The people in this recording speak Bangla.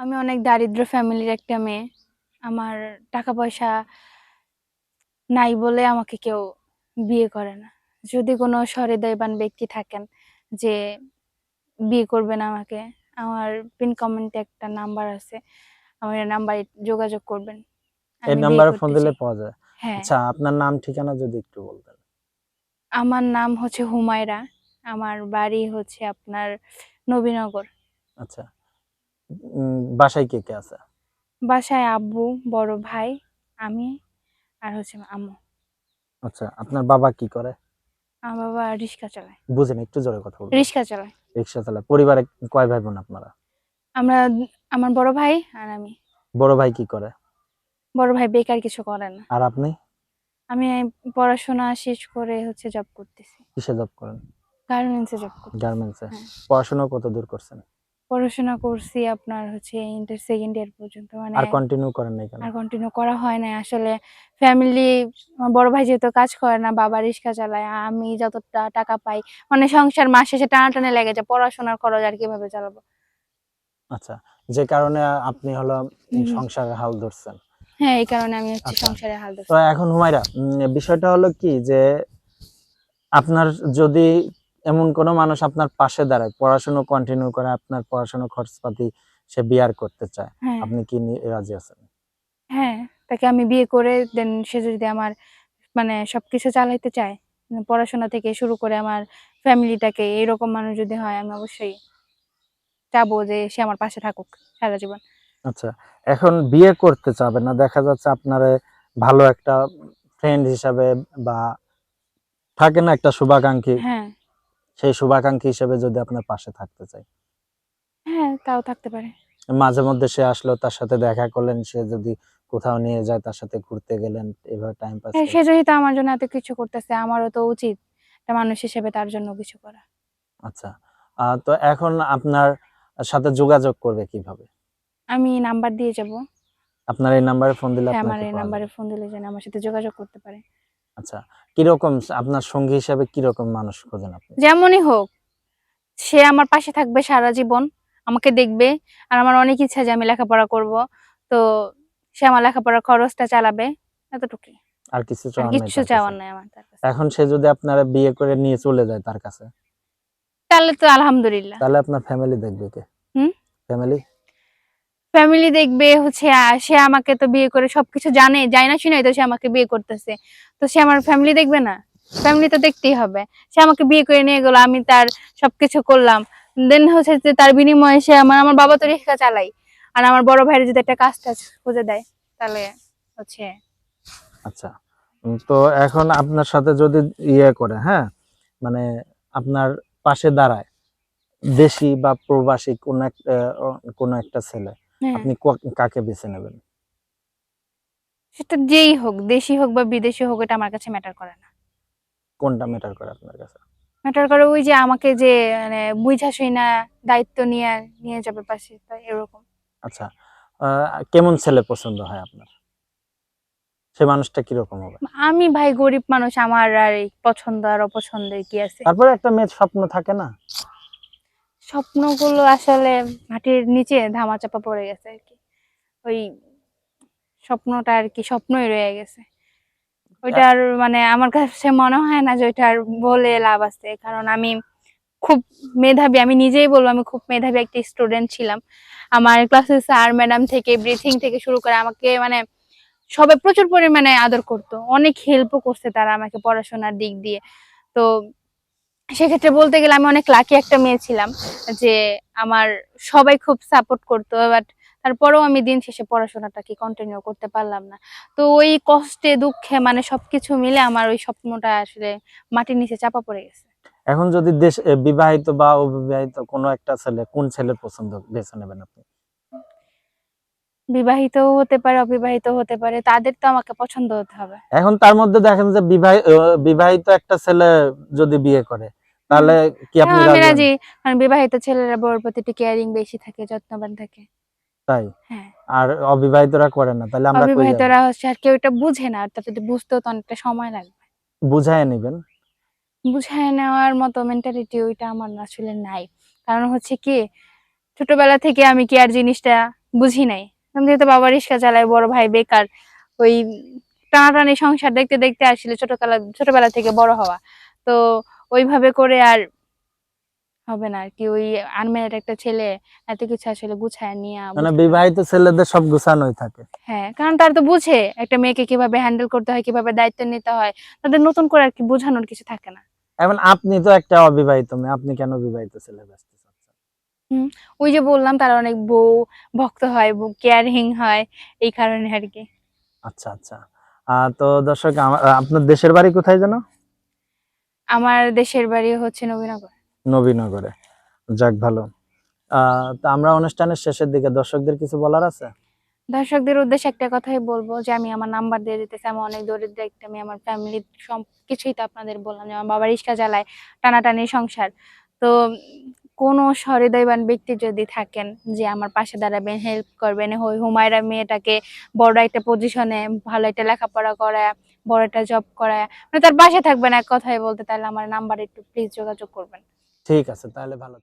আমি অনেক দারিদ্র ফ্যামিলির একটা মেয়ে। আমার টাকা পয়সা নাই বলে আমাকে কেউ বিয়ে করে না। যদি কোনো সহৃদয়বান ব্যক্তি থাকেন যে বিয়ে করবেন আমাকে আমার পিন কমেন্টে একটা নাম্বার আছে আমার নাম্বারে যোগাযোগ করবেন। এই নাম্বারে ফোন দিলে পাওয়া যায়। হ্যাঁ। আচ্ছা আপনার নাম ঠিকানা যদি একটু বলতেন। আমার নাম হচ্ছে হুমায়রা। আমার বাড়ি হচ্ছে আপনার নবীনগর। আচ্ছা। বাসায় কে কে আছে? বাসায় আব্বু বড় ভাই আমি আর হচ্ছে আম্মু। আচ্ছা আপনার বাবা কি করে? আমার বাবা রিক্সা চালায়। বুঝেন একটু জোরে কথা বলুন রিক্সা চালায়। রিক্সা চালায়। পরিবারে কয় ভাই বোন আপনারা? আমরা আমার বড় ভাই আর আমি। বড় ভাই কি করে? বড় ভাই বেকার কিছু করে না। আর আপনি? আমি পড়াশোনা শেষ করে হচ্ছে জব করতেছি। কিসে জব করেন? গার্মেন্টসে জব করতে গার্মেন্টসে। পড়াশোনা কত দূর করছেন? পড়াশোনা করছি আপনার হচ্ছে ইন্টার সেকেন্ড ইয়ার পর্যন্ত মানে আর কন্টিনিউ করেন নাই কেন? আর কন্টিনিউ করা হয় না আসলে ফ্যামিলি বড় ভাই যেহেতু কাজ করে না বাবা রিক্সা চালায় আমি যতটা টাকা পাই মানে সংসার মাস শেষে টানাটানে লেগে যায় পড়াশোনার খরচ আর কীভাবে চালাবো? আচ্ছা যে কারণে আপনি হলো। সংসারের হাল ধরছেন। হ্যাঁ এই কারণে আমি হচ্ছে আচ্ছা। সংসারে হাল ধরছি। তো এখন হুমায়রা বিষয়টা হলো কি যে আপনার যদি এমন কোনো মানুষ আপনার পাশে দাঁড়ায় পড়াশোনা কন্টিনিউ করে আপনার পড়াশোনা খরচপাতি সে বিয়ার করতে চায়। হ্যাঁ। আপনি কি রাজি আছেন? হ্যাঁ তাকে আমি বিয়ে করে দেন সে যদি আমার মানে সবকিছু চালাইতে চায় পড়াশোনা থেকে শুরু করে আমার ফ্যামিলিটাকে এরকম মানুষ যদি হয় আমি অবশ্যই চাবো যে সে আমার পাশে থাকুক সারা জীবন। আচ্ছা এখন বিয়ে করতে চাবে না দেখা যাচ্ছে আপনার ভালো একটা ফ্রেন্ড হিসাবে বা থাকে না একটা শুভাকাঙ্ক্ষী। হ্যাঁ। সেই শুভাকাঙ্ক্ষী হিসেবে যদি আপনার পাশে থাকতে চাই। হ্যাঁ তাও থাকতে পারে। মাঝে মধ্যে সে আসলো তার সাথে দেখা করলেন সে যদি কোথাও নিয়ে যায় তার সাথে ঘুরতে গেলেন এভাবে টাইম পাস হ্যাঁ সে যদি তো আমার জন্য এত কিছু করতেছে আমারও তো উচিত একটা মানুষ হিসেবে তার জন্য কিছু করা। আচ্ছা তো এখন আপনার সাথে যোগাযোগ করবে কীভাবে? আমি নাম্বার দিয়ে যাব। আপনার এই নাম্বারে ফোন দিলে হ্যাঁ আমার এই নাম্বারে ফোন দিলে যেন আমার সাথে যোগাযোগ করতে পারে। আচ্ছা কীরকম আপনার সঙ্গী হিসাবে কীরকম মানুষ খোঁজেন আপনি? যেমনই হোক সে আমার পাশে থাকবে সারা জীবন আমাকে দেখবে আর আমার অনেক ইচ্ছা যে আমি লেখাপড়া করব। তো সে আমার লেখাপড়ার খরচটা চালাবে এতটুকুই। আর কিছু চাওয়ার নেই কাছে? চাওয়ার নাই আমার তার কাছে। এখন সে যদি আপনারা বিয়ে করে নিয়ে চলে যায় তার কাছে? তাহলে তো আলহামদুলিল্লাহ। তাহলে আপনার ফ্যামিলি দেখবে কে? হুম? ফ্যামিলি ফ্যামিলি দেখবে হচ্ছে সে আমাকে তো বিয়ে করে সবকিছু জানে জানে না শুনে তো সে আমাকে বিয়ে করতেছে। তো সে আমার ফ্যামিলি দেখবে না? ফ্যামিলি তো দেখতেই হবে। সে আমাকে বিয়ে করে নিয়ে গেলো, আমি তার সবকিছু করলাম। দেন হচ্ছে যে তার বিনিময়ে সে আমার আমার বাবা তো রিক্সা চালাই আর আমার বড় ভাইয়ের যদি একটা কাজ টাজ খুঁজে দেয়, তাহলে হচ্ছে আচ্ছা। তো এখন আপনার সাথে যদি ইয়ে করে হ্যাঁ? মানে আপনার পাশে দাঁড়ায়, দেশি বা প্রবাসী কোন একটা কোন একটা ছেলে আপনি কাকে বেছে নেবেন? সেটা যেই হোক দেশি হোক বা বিদেশি হোক এটা আমার কাছে ম্যাটার করে না। কোনটা ম্যাটার করে আপনার কাছে? ম্যাটার করে ওই যে আমাকে যে মানে বুঝা শুই না দায়িত্ব নিয়ে নিয়ে যাবে পাশে তো এরকম। আচ্ছা কেমন ছেলে পছন্দ হয় আপনার? সে মানুষটা কীরকম হবে? আমি ভাই গরিব মানুষ আমার আর এই পছন্দ আর অপছন্দের কি আছে? তারপরে একটা মেয়ের স্বপ্ন থাকে না? স্বপ্নগুলো আসলে মাটির নিচে ধামা চাপা পড়ে গেছে আর কি। ওই স্বপ্নটা আর কি স্বপ্নই রয়ে গেছে। ওইটার মানে আমার কাছে মনে হয় না যে ওইটার বলে লাভ আছে, কারণ আমি খুব মেধাবী, আমি নিজেই বলব আমি খুব মেধাবী একটা স্টুডেন্ট ছিলাম। আমার ক্লাসে স্যার ম্যাডাম থেকে ব্রিথিং থেকে শুরু করে আমাকে মানে সবাই প্রচুর পরিমাণে আদর করতো, অনেক হেল্পও করছে তারা আমাকে পড়াশোনার দিক দিয়ে। তো সেক্ষেত্রে বলতে গেলে আমি অনেক লাকি একটা মেয়ে ছিলাম যে আমার সবাই খুব সাপোর্ট করতো বাট তারপরেও আমি দিন শেষে পড়াশোনাটাকে কন্টিনিউ করতে পারলাম না। তো ওই কষ্টে দুঃখে মানে সবকিছু মিলে আমার ওই স্বপ্নটা আসলে মাটির নিচে চাপা পড়ে গেছে। এখন যদি দেশ বিবাহিত বা অবিবাহিত কোনো একটা ছেলে কোন ছেলের পছন্দ বেছে নেবেন আপনি? বিবাহিত হতে পারে অবিবাহিত হতে পারে তাদের তো আমাকে পছন্দ হতে হবে। এখন তার মধ্যে দেখেন যে বিবাহিত বিবাহিত একটা ছেলে যদি বিয়ে করে তাহলে কি আপনি হ্যাঁ, আমি রাজি? রাজি। কারণ বিবাহিত ছেলেরা বউর প্রতি একটু কেয়ারিং বেশি থাকে যত্নবান থাকে। তাই? হ্যাঁ। আর অবিবাহিতরা করে না তাহলে আমরা অবিবাহিতরা হচ্ছে আর কেউ এটা বুঝে না আর তা যদি বুঝতেও তো অনেকটা সময় লাগবে। বুঝায় নেবেন? বুঝায় নেওয়ার মতো মেন্টালিটি ওইটা আমার আসলে নাই। কারণ হচ্ছে কি ছোটবেলা থেকে আমি কি আর জিনিসটা বুঝি নাই? আমি যেহেতু বাবা রিক্সা চালায় বড় ভাই বেকার ওই টানাটানি সংসার দেখতে দেখতে আসলে ছোটবেলা ছোটবেলা থেকে বড় হওয়া। তো ওইভাবে করে আর হবে না আর কি ওই আনম্যারিড একটা ছেলে এত কিছু আসলে গুছায় নিয়ে মানে বিবাহিত ছেলেদের সব গুছানোই থাকে। হ্যাঁ কারণ তার তো বুঝে একটা মেয়েকে কীভাবে হ্যান্ডেল করতে হয় কীভাবে দায়িত্ব নিতে হয় তাদের নতুন করে আর কি বোঝানোর কিছু থাকে না। এখন আপনি তো একটা অবিবাহিত মেয়ে আপনি কেন বিবাহিত ছেলে ব্যস্ত ওই যে বললাম তার অনেক বউ ভক্ত হয় কেয়ারিং হয় এই কারণে আর কি। আচ্ছা আচ্ছা। তো দর্শক আপনার দেশের বাড়ি কোথায় যেন? আমার দেশের বাড়ি হচ্ছে নবীনগর। নবীনগরে। যাক ভালো। তো আমরা অনুষ্ঠানের শেষের দিকে দর্শকদের কিছু বলার আছে? দর্শকদের উদ্দেশ্যে একটা কথাই বলব যে আমি আমার নাম্বার দিয়ে দিতেছি আমি অনেক দরিদ্র একটা আমি আমার ফ্যামিলির সব কিছুই তো আপনাদের বললাম যে আমার বাবা রিক্সা চালায় টানাটানি সংসার। তো কোনো সহৃদয়বান ব্যক্তি যদি থাকেন যে আমার পাশে দাঁড়াবেন হেল্প করবেন ওই হুমায়রা মেয়েটাকে বড় একটা পজিশনে ভালো একটা লেখাপড়া করা বড় একটা জব করায় মানে তার বাসায় থাকবেন, এক কথায় বলতে তাহলে আমার নাম্বার একটু প্লিজ যোগাযোগ করবেন ঠিক আছে, তাহলে ভালো।